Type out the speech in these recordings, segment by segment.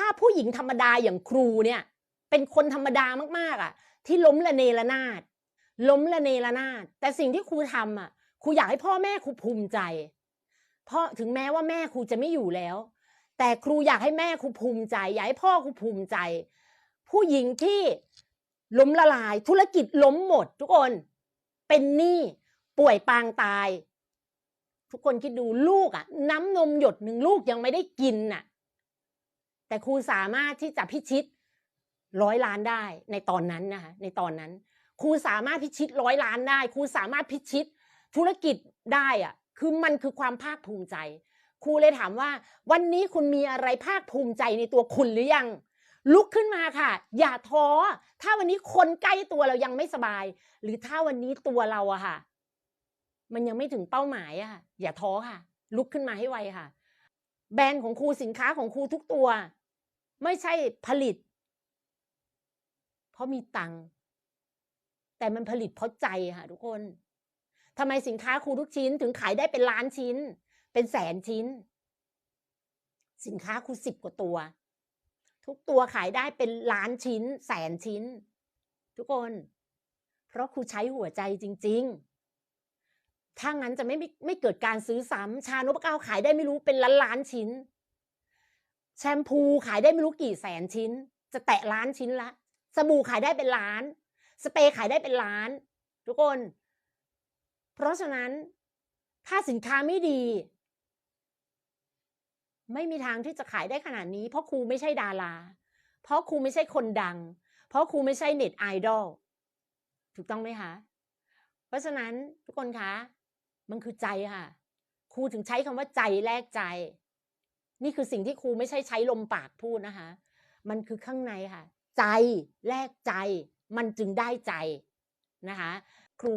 ถ้าผู้หญิงธรรมดาอย่างครูเนี่ยเป็นคนธรรมดามากๆอะ ที่ล้มละเนระนาดล้มละเนระนาดแต่สิ่งที่ครูทำอะครูอยากให้พ่อแม่ครูภูมิใจ เพราะถึงแม้ว่าแม่ครูจะไม่อยู่แล้ว แต่ครูอยากให้แม่ครูภูมิใจอยากให้พ่อครูภูมิใจ ผู้หญิงที่ล้มละลายธุรกิจล้มหมด ทุกคนเป็นหนี้ป่วยปางตาย ทุกคนคิดดูลูกอะ น้ำนมหยดหนึ่งลูกยังไม่ได้กินน่ะ แต่ครูสามารถที่จะพิชิตร้อยล้านได้ในตอนนั้นนะคะในตอนนั้นครูสามารถพิชิตร้อยล้านได้ครูสามารถพิชิตธุรกิจได้อะคือมันคือความภาคภูมิใจ ครูเลยถามว่า วันนี้คุณมีอะไรภาคภูมิใจในตัวคุณหรือยัง ลุกขึ้นมาค่ะ อย่าท้อ ถ้าวันนี้คนใกล้ตัวเรายังไม่สบาย หรือถ้าวันนี้ตัวเราอะค่ะ มันยังไม่ถึงเป้าหมายอะอย่าท้อค่ะ ลุกขึ้นมาให้ไวค่ะ แบรนด์ของครูสินค้าของครูทุกตัว ไม่ใช่ผลิต เพราะมีตังค์แต่มันผลิตเพราะใจค่ะทุกคนทำไมสินค้าครูทุกชิ้นถึงขายได้เป็นล้านชิ้น เป็นแสนชิ้น สินค้าครูสิบกว่าตัว ทุกตัวขายได้เป็นล้านชิ้น แสนชิ้น ทุกคน เพราะครูใช้หัวใจจริง ๆ ถ้างั้นจะไม่ไม่ไม่เกิดการซื้อซ้ำชานพเก้าขายได้ไม่รู้เป็นล้านล้านชิ้น แชมพูขายได้ไม่รู้กี่แสนชิ้น จะแตะล้านชิ้นละ สบู่ขายได้เป็นล้าน สเปรย์ขายได้เป็นล้าน ทุกคน เพราะฉะนั้นถ้าสินค้าไม่ดี ไม่มีทางที่จะขายได้ขนาดนี้ เพราะครูไม่ใช่ดารา เพราะครูไม่ใช่คนดัง เพราะครูไม่ใช่เน็ตไอดอลถูกต้องไหมคะ เพราะฉะนั้นทุกคนคะ มันคือใจค่ะ ครูถึงใช้คำว่าใจแลกใจ นี่คือสิ่งที่ครูไม่ใช่ใช้ลมปากพูดนะคะ มันคือข้างในค่ะ ใจแลกใจ มันจึงได้ใจนะคะ ครู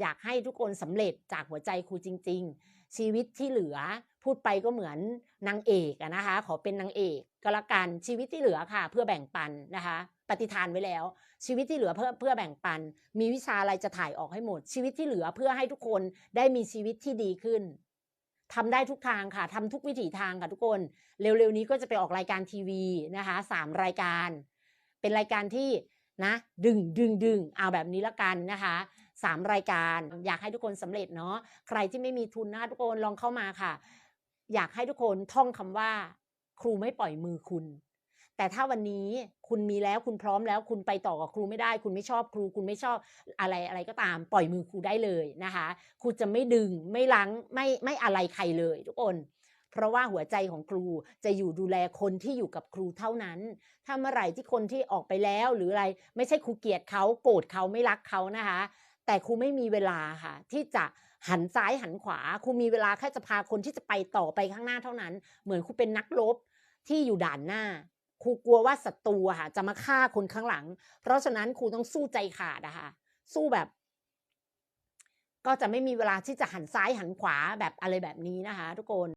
อยากให้ทุกคนสำเร็จจากหัวใจครูจริง ๆ ชีวิตที่เหลือพูดไปก็เหมือนนางเอกนะคะ ขอเป็นนางเอกก็แล้วกันชีวิตที่เหลือค่ะ เพื่อแบ่งปันนะคะ ปฏิทานไว้แล้ว ชีวิตที่เหลือเพื่อเพื่อแบ่งปัน มีวิชาอะไรจะถ่ายออกให้หมด ชีวิตที่เหลือเพื่อให้ทุกคนได้มีชีวิตที่ดีขึ้น ทำได้ทุกทางค่ะทำทุกวิถีทางค่ะทุกคน เร็วๆนี้ก็จะไปออกรายการทีวีนะคะสามรายการ เป็นรายการที่นะ ดึงดึงดึงเอาแบบนี้ละกันนะคะสามรายการอยากให้ทุกคนสำเร็จเนาะใครที่ไม่มีทุนนะคะทุกคนลองเข้ามาค่ะ อยากให้ทุกคนท่องคำว่า ครูไม่ปล่อยมือคุณ แต่ถ้าวันนี้คุณมีแล้วคุณพร้อมแล้ว คุณไปต่อกับครูไม่ได้ คุณไม่ชอบครู คุณไม่ชอบอะไรอะไรก็ตาม ปล่อยมือครูได้เลยนะคะครูจะไม่ดึงไม่ลังไม่ไม่อะไรใครเลยทุกคนเพราะว่าหัวใจของครูจะอยู่ดูแลคนที่อยู่กับครูเท่านั้น ถ้าเมื่อไหร่ที่คนที่ออกไปแล้วหรืออะไรไม่ใช่ครูเกลียดเขาโกรธเขาไม่รักเขานะคะ แต่ครูไม่มีเวลาค่ะ ที่จะหันซ้ายหันขวาครูมีเวลาแค่จะพาคนที่จะไปต่อไปข้างหน้าเท่านั้น เหมือนครูเป็นนักรบที่อยู่ด่านหน้า รูกลัวว่าศัตรูอะค่ะ จะมาฆ่าคนข้างหลัง เพราะฉะนั้นครูต้องสู้ใจขาดอะค่ะ สู้แบบ ก็จะไม่มีเวลาที่จะหันซ้ายหันขวาแบบอะไรแบบนี้นะคะ ทุกคน